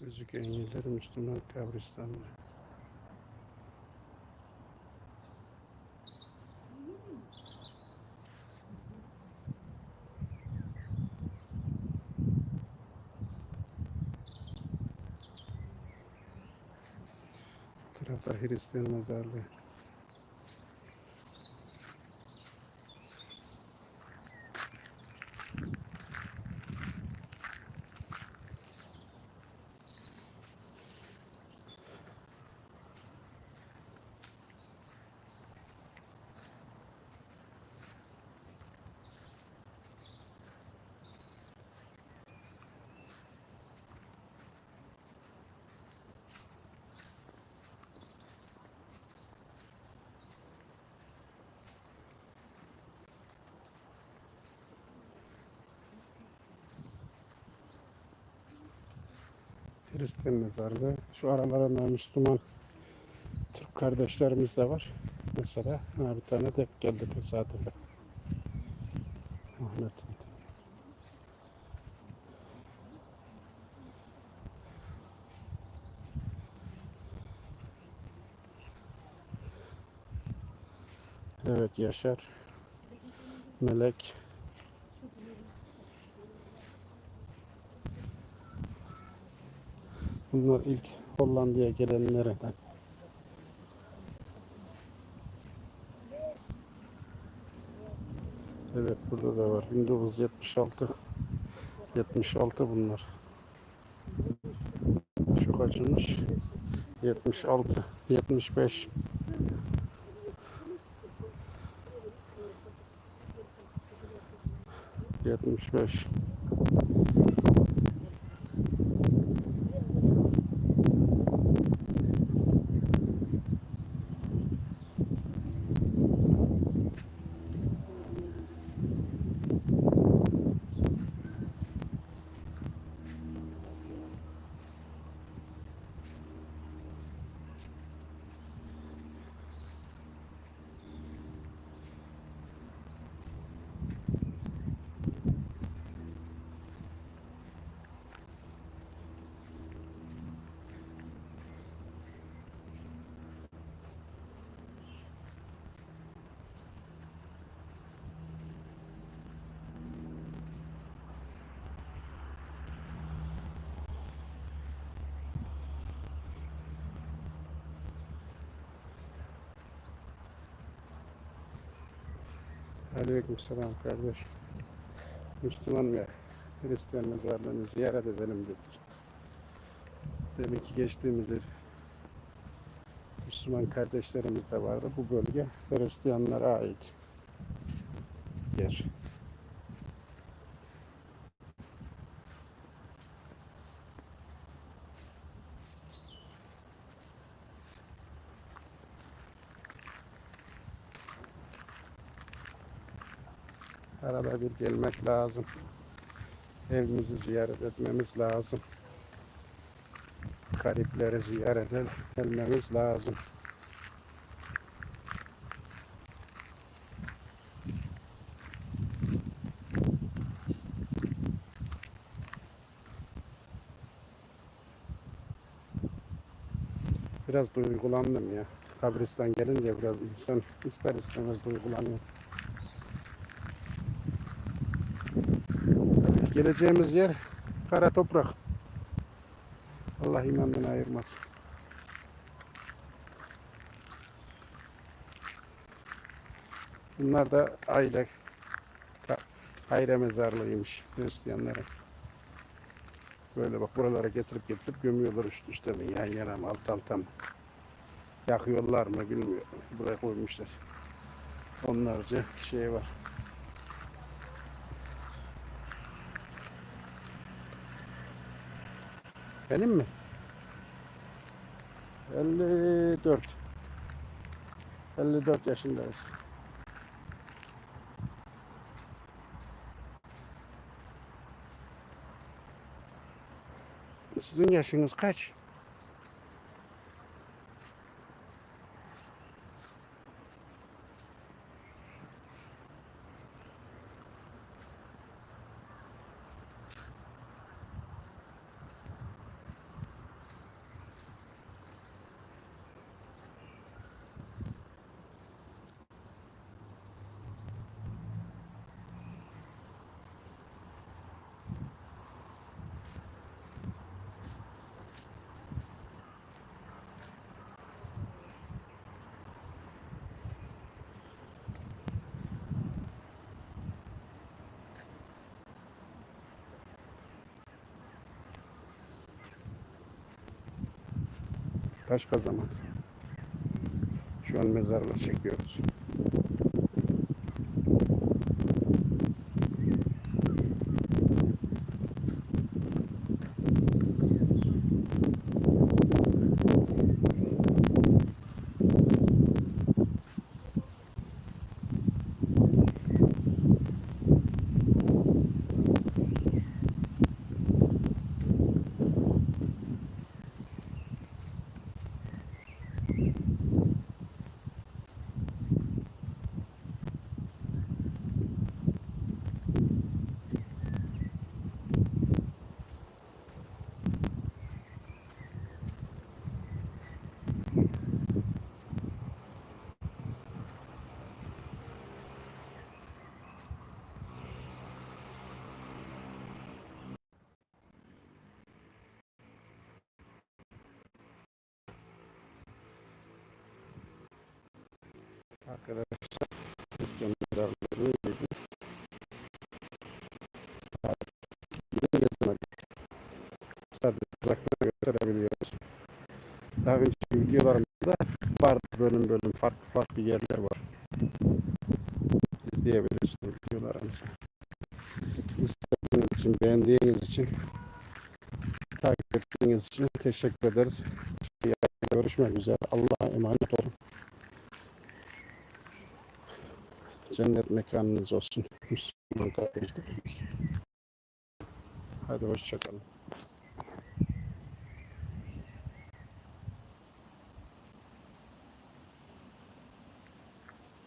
Gözüken yerler Müslüman kabristanlığı. Tarafta Hristiyan mezarlığı. Hristiyan mezarlığı. Şu aralarında Müslüman Türk kardeşlerimiz de var. Mesela bir tane de geldi tesadüfen. Ahmet. Evet Yaşar. Melek. Bunlar ilk Hollanda'ya gelenlerden. Evet burada da var. 1976 76 bunlar. Şu kaçınmış? 76 75 75 Aleykümselam kardeş. Müslüman ve Hristiyan mezarlarını ziyaret edelim dedik. Demek ki geçtiğimizde Müslüman kardeşlerimiz de vardı. Bu bölge Hristiyanlara ait yer. Arada bir gelmek lazım. Evimizi ziyaret etmemiz lazım. Garipleri ziyaret etmemiz lazım. Biraz duygulandım ya. Kabristan gelince biraz insan ister istemez duygulanıyor. Geleceğimiz yer kara toprak. Allah imandan ayırmasın. Bunlar da aile aile mezarlığıymış Hristiyanların. Böyle bak buralara getirip getirip gömüyorlar üst üste mi yan yana mı alt alta mı? Yakıyorlar mı bilmiyorum. Buraya koymuşlar. Onlarca şey var. Benim mi? 54. 54 yaşındayız. Sizin yaşınız kaç? Başka zaman. Şu an mezarlığı çekiyoruz. Arkadaşlar. Daha yeni gezmedik. Sadece uzaktan gösterebiliyoruz. Daha önceki videolarımda var bölüm bölüm farklı farklı yerler var. İzleyebilirsiniz videolarımızı. İzlediğiniz için, beğendiğiniz için, takip ettiğiniz için teşekkür ederiz. Görüşmek üzere. Allah'a emanet olun. Cennet mekanınız olsun. Müslüman kardeşlerimiz. Hadi hoşçakalın.